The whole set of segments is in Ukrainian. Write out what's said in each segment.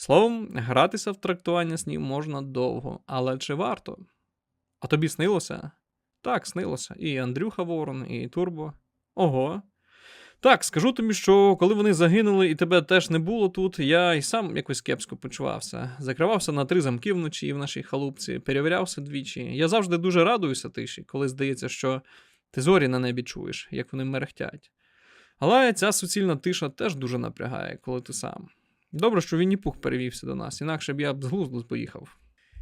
Словом, гратися в трактування снів можна довго, але чи варто? А тобі снилося? Так, снилося. І Андрюха Ворон, і Турбо. Ого. Так, скажу тобі, що коли вони загинули і тебе теж не було тут, я і сам якось кепсько почувався. Закривався на три замки вночі в нашій халупці, перевірявся двічі. Я завжди дуже радуюся тиші, коли здається, що ти зорі на небі чуєш, як вони мерехтять. Але ця суцільна тиша теж дуже напрягає, коли ти сам. Добре, що Вінні Пух перевівся до нас, інакше б я б з глузду поїхав.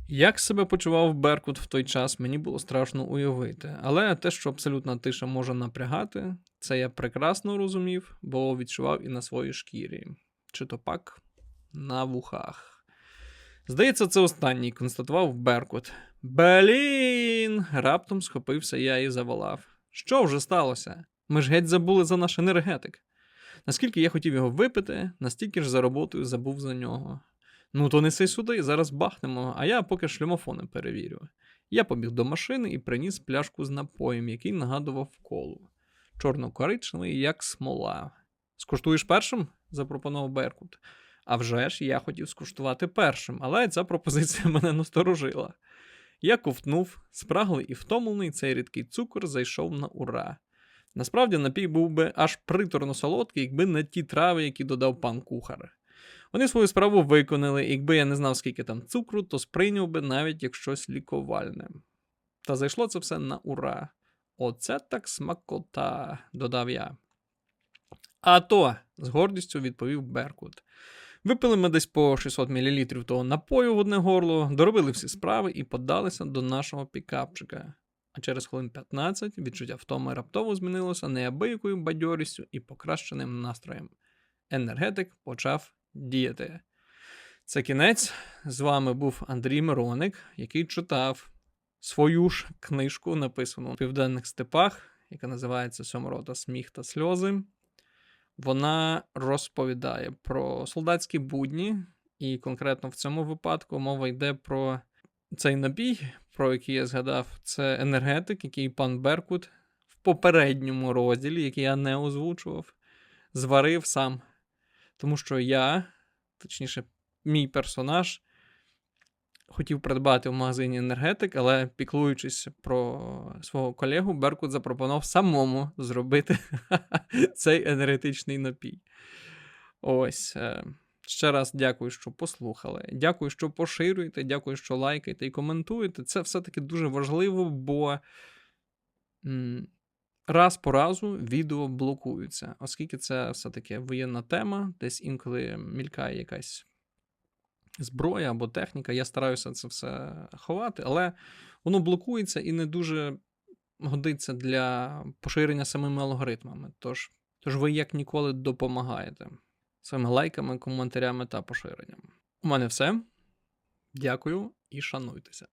Як себе почував Беркут в той час, мені було страшно уявити. Але те, що абсолютна тиша може напрягати, це я прекрасно розумів, бо відчував і на своїй шкірі, чи то пак на вухах. Здається, це останній констатував Беркут. Блін! Раптом схопився я і заволав. Що вже сталося? Ми ж геть забули за наш енергетик. Наскільки я хотів його випити, настільки ж за роботою забув за нього. Ну, то неси сюди, зараз бахнемо, а я поки шлемофони перевірю. Я побіг до машини і приніс пляшку з напоєм, який нагадував колу. Чорно-коричневий, як смола. Скуштуєш першим? запропонував Беркут. А вже ж я хотів скуштувати першим, але ця пропозиція мене насторожила. Я ковтнув, спраглий і втомлений, цей рідкий цукор зайшов на ура. Насправді напій був би аж приторно солодкий, якби не ті трави, які додав пан кухар. Вони свою справу виконали, і якби я не знав, скільки там цукру, то сприйняв би навіть як щось лікувальне. Та зайшло це все на ура. Оце так смакота, додав я. А то, з гордістю відповів Беркут. Випили ми десь по 600 мл того напою в одне горло, доробили всі справи і подалися до нашого пікапчика. А через хвилин 15 відчуття втоми раптово змінилося неабиякою бадьорістю і покращеним настроєм. Енергетик почав діяти. Це кінець. З вами був Андрій Мироник, який читав свою ж книжку, написану в південних степах, яка називається Сьоморота Сміх та сльози. Вона розповідає про солдатські будні, і конкретно в цьому випадку мова йде про цей напій, про який я згадав. Це енергетик, який пан Беркут в попередньому розділі, який я не озвучував, зварив сам. Тому що я, точніше, мій персонаж, хотів придбати в магазині енергетик, але піклуючись про свого колегу, Беркут запропонував самому зробити цей енергетичний напій. Ось. Ще раз дякую, що послухали. Дякую, що поширюєте, дякую, що лайкаєте і коментуєте. Це все-таки дуже важливо, бо раз по разу відео блокуються, оскільки це все-таки воєнна тема, десь інколи мількає якась зброя або техніка. Я стараюся це все ховати, але воно блокується і не дуже годиться для поширення самими алгоритмами. Тож, тож ви як ніколи допомагаєте своїми лайками, коментарями та поширенням. У мене все. Дякую і шануйтеся.